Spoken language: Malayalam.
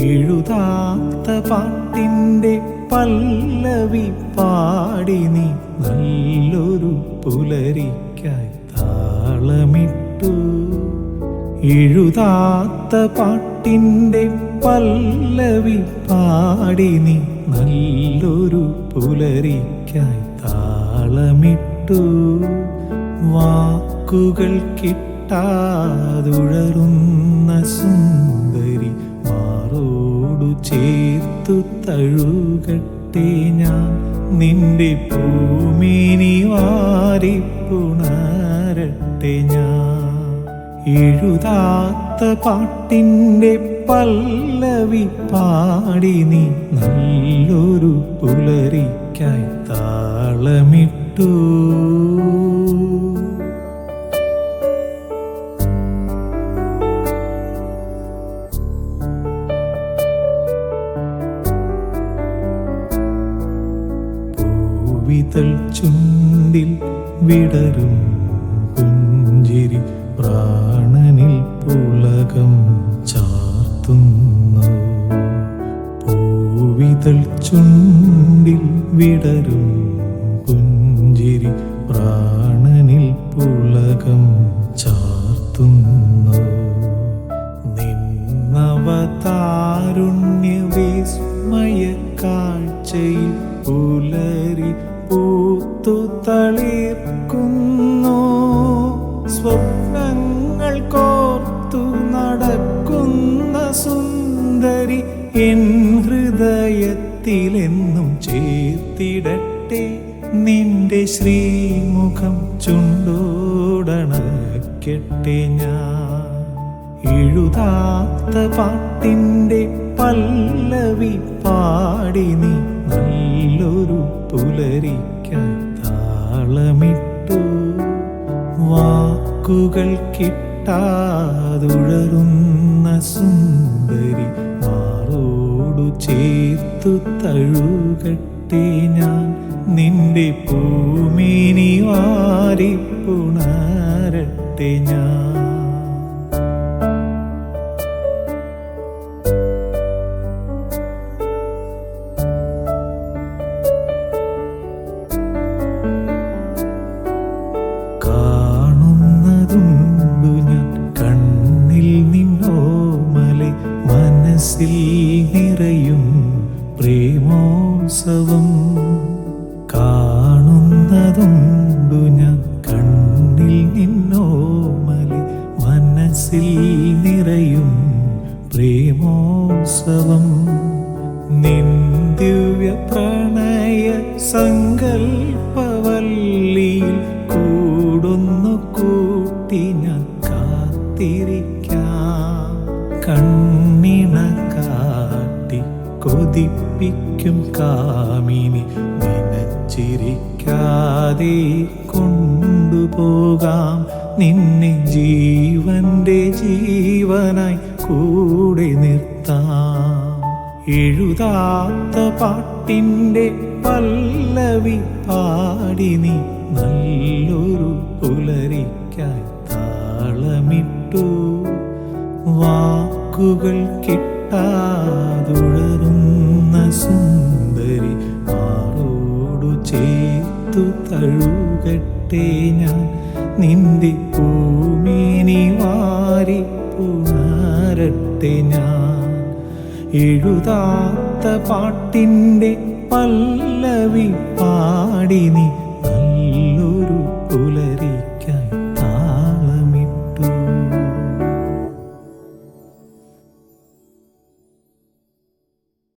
എഴുതാത്ത പാട്ടിന്റെ പല്ലവി പാടി നീ നല്ലൊരു പുലരിക്കായി താളമിട്ടു. എഴുതാത്ത പാട്ടിന്റെ പല്ലവി പാടി നീ നല്ലൊരു പുലരിക്കായി താളമിട്ടു. വാക്കുകൾ കിട്ടാതുഴറുന്ന സുന്ദരി മാറോടു ചേർത്തു തഴുകട്ടെ ഞാൻ. നിന്റെ ഭൂമിനി വാരിപ്പുണരട്ടെ ഞാൻ. എഴുതാത്ത പാട്ടിന്റെ പല്ലവി പാടി നീ നല്ലൊരു പുലരിക്കായി താളമിട്ടു. പൂവിതൾ ചുണ്ടിൽ വിടരും പുഞ്ചിരി പ്രാണനിൽ പുളകം ചാർത്തുന്നു. പൂവിതൾ ചുണ്ടിൽ വിടരും പുഞ്ചിരി പ്രാണനിൽ പുളകം ചാർത്തുന്നു. നിന്നവതാരുണ്ട് തളിർക്കുന്നു സ്വപ്നങ്ങൾ കോർത്തു നടക്കുന്ന സുന്ദരി എൻ ഹൃദയത്തിലെന്നും ചേർത്തിടട്ടെ. നിന്റെ ശ്രീമുഖം ചുണ്ടോടണക്കട്ടെ ഞാൻ. എഴുതാത്ത പാട്ടിന്റെ പല്ലവി പാടി നീ നല്ലൊരു പുലരിക്കായി താളമിട്ടു വാക്കുകൾ കിട്ടാതുഴറുന്ന സുന്ദരി മാറോടു ചേർത്തു തഴുകട്ടെ ഞാൻ. നിന്റെ പൂമിനി വാരിപ്പുണരട്ടെ ഞാൻ. മനസ്സിൽ നിറയും പ്രേമോത്സവം കാണുന്നതുണ്ടു ഞാൻ. കണ്ണിൽ നിന്നോമലി മനസ്സിൽ നിറയും പ്രേമോത്സവം. നിൻ ദിവ്യ പ്രണയ സങ്കൽപ്പവല്ലിയിൽ കൊതിപ്പിക്കും കാമിനി. നിനച്ചിരിക്കാതെ കൊണ്ടുപോകാം നിന്നെ ജീവന്റെ ജീവനായി കൂടെ നിർത്താം. എഴുതാത്ത പാട്ടിന്റെ പല്ലവി പാടി നീ നല്ലൊരു പുലരിക്കായി താളമിട്ടു. വാക്കുകൾ കിട്ടാതുഴറുന്ന സുന്ദരി ആറോടു ചേത്തു തഴുകട്ടെ ഞാൻ. നിന്തി ഭൂമിനി വാരി പുണരട്ടെ ഞാൻ. എഴുതാത്ത പാട്ടിന്റെ പല്ലവി പാടിനി നല്ലൊരു പുലരിക്കാൻ